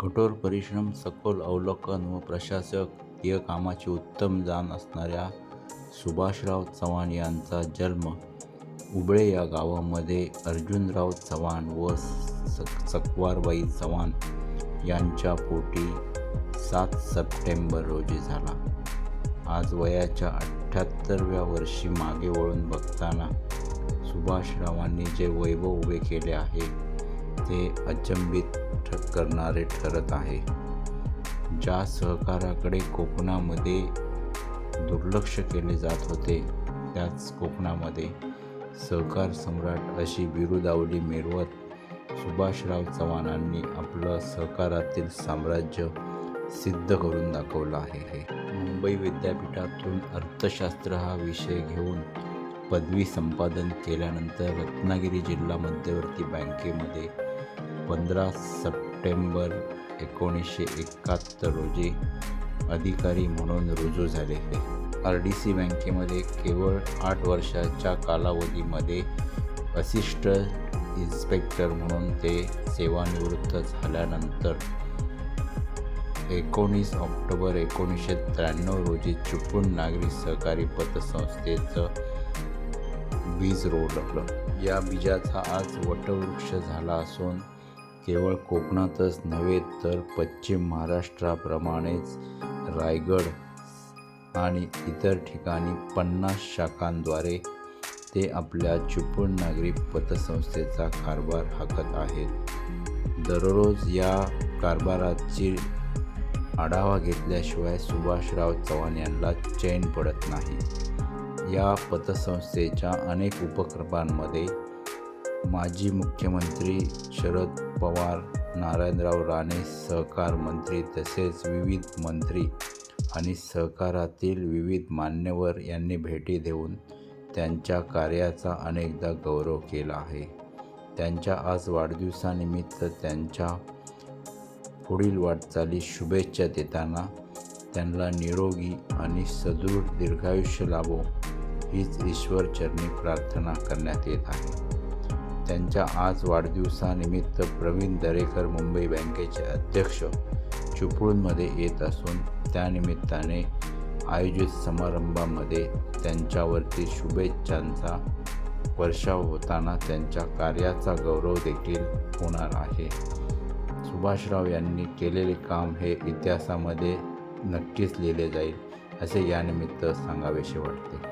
कठोर परिश्रम, सखोल अवलोकन व प्रशासकीय कामाची उत्तम जाण असणाऱ्या सुभाषराव चव्हाण यांचा जन्म उबळे या गावामध्ये अर्जुनराव चव्हाण व सकवारबाई चव्हाण यांच्या पोटी सात सप्टेंबर रोजी झाला. आज वयाच्या अठ्ठ्याहत्तरव्या वर्षी मागे वळून बघताना सुभाषरावांनी जे वैभव उभे केले आहे, ते अचंबित करणारे ठरत आहे. ज्या सहकाराकडे कोकणामध्ये दुर्लक्ष केले जात होते, त्याच कोकणामध्ये सहकार सम्राट अशी बिरुदावली मिळवत सुभाषराव चव्हाणांनी आपलं सहकारातील साम्राज्य सिद्ध करून दाखवलं आहे. मुंबई विद्यापीठातून अर्थशास्त्र हा विषय घेऊन पदवी संपादन केल्यानंतर रत्नागिरी जिल्हा मध्यवर्ती बँकेमध्ये पंधरा सप्टेंबर एकोणीसशे एकाहत्तर रोजी अधिकारी म्हणून रुजू झाले. आर. डी. सी. बँकेमध्ये केवळ आठ वर्षाच्या कालावधीमध्ये असिस्ट इन्स्पेक्टर म्हणून ते सेवानिवृत्त झाल्यानंतर एकोणीस ऑक्टोबर एकोणीसशे त्र्याण्णव रोजी चिपळूण नागरी सहकारी पतसंस्थेचं बीज रोवलं. या बीजाचा आज वटवृक्ष झाला असून केवळ कोकणातच नव्हे तर पश्चिम महाराष्ट्राप्रमाणेच रायगड आणि इतर ठिकाणी पन्नास शाखांद्वारे ते आपल्या चिपळूण नागरी पतसंस्थेचा कारभार हाकत आहेत. दररोज या कारभाराची आढावा घेतल्याशिवाय सुभाषराव चव्हाण यांना चैन पडत नाही. या पतसंस्थेच्या अनेक उपक्रमांमध्ये माजी मुख्यमंत्री शरद पवार, नारायणराव राणे सहकार मंत्री तसेच विविध मंत्री आणि सहकारातील विविध मान्यवर यांनी भेटी देऊन त्यांच्या कार्याचा अनेकदा गौरव केला आहे. त्यांच्या आज वाढदिवसानिमित्त त्यांच्या पुढील वाटचाली शुभेच्छा देताना त्यांना निरोगी आणि सदृढ दीर्घायुष्य लाभो, हीच ईश्वरचरणी प्रार्थना करण्यात येत आहे. त्यांच्या आज वाढदिवसानिमित्त प्रवीण दरेकर मुंबई बँकेचे अध्यक्ष चिपळूणमध्ये येत असून त्यानिमित्ताने आयोजित समारंभामध्ये त्यांच्यावरती शुभेच्छांचा वर्षाव होताना त्यांच्या कार्याचा गौरव देखील होणार आहे. सुभाषराव यांनी केलेले काम हे इतिहासामध्ये नक्कीच लिहिले जाईल, असे यानिमित्त सांगावेसे वाटते.